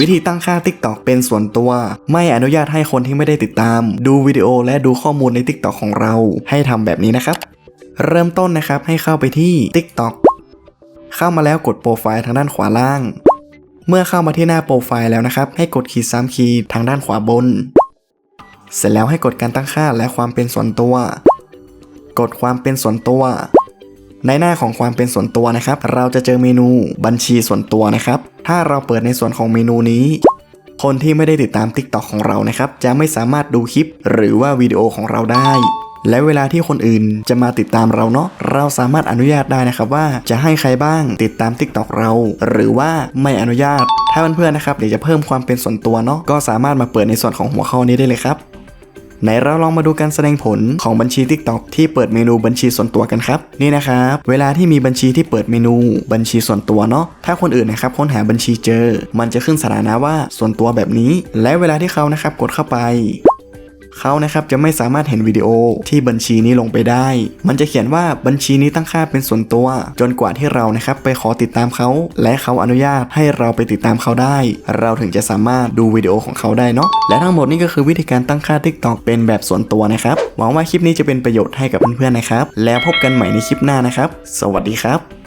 วิธีตั้งค่า TikTok เป็นส่วนตัว ไม่อนุญาตให้คนที่ไม่ได้ติดตาม ดูวิดีโอและดูข้อมูลใน TikTok ของเรา ให้ทำแบบนี้นะครับ เริ่มต้นนะครับให้เข้าไปที่ TikTok เข้ามาแล้วกดโปรไฟล์ทางด้านขวาล่าง เมื่อเข้ามาที่หน้าโปรไฟล์แล้วนะครับ ให้กดขีด3ขีดทางด้านขวาบน เสร็จแล้วให้กดการตั้งค่าและความเป็นส่วนตัว กดความเป็นส่วนตัว ในหน้าของความเป็นส่วนตัวนะครับ เราจะเจอเมนูบัญชีส่วนตัวนะครับ ถ้าเราเปิดในส่วนของเมนูนี้ คนที่ไม่ได้ติดตาม TikTok ของเรานะครับ จะไม่สามารถดูคลิป หรือว่าวิดีโอของเราได้ และเวลาที่คนอื่นจะมาติดตามเราเนาะเราสามารถอนุญาตได้นะครับว่าจะให้ใครบ้างติดตาม TikTok เรา หรือว่าไม่อนุญาต ถ้าเพื่อนๆนะครับอยากจะเพิ่มความเป็นส่วนตัวเนาะก็สามารถมาเปิดในส่วนของหัวข้อนี้ได้เลยครับ ไหนเราลองมาดูการแสดงผลของบัญชี TikTok ที่เปิดเมนูบัญชีส่วนตัวกันครับ นี่นะครับ เวลาที่มีบัญชีที่เปิดเมนูบัญชีส่วนตัวเนาะถ้าคนอื่นนะครับค้นหาบัญชีเจอ มันจะขึ้นสถานะว่าส่วนตัวแบบนี้ และเวลาที่เขานะครับกดเข้าไป เขานะครับจะไม่สามารถเห็นวิดีโอที่บัญชีนี้ลงไปได้ มันจะเขียนว่าบัญชีนี้ตั้งค่าเป็นส่วนตัว จนกว่าที่เรานะครับไปขอติดตามเขา และเขาอนุญาตให้เราไปติดตามเขาได้ เราถึงจะสามารถดูวิดีโอของเขาได้เนาะและทั้งหมดนี้ก็คือวิธีการตั้งค่า TikTok เป็นแบบส่วนตัวนะครับหวังว่าคลิปนี้จะเป็นประโยชน์ให้กับเพื่อนๆนะครับ แล้วพบกันใหม่ในคลิปหน้านะครับ สวัสดีครับ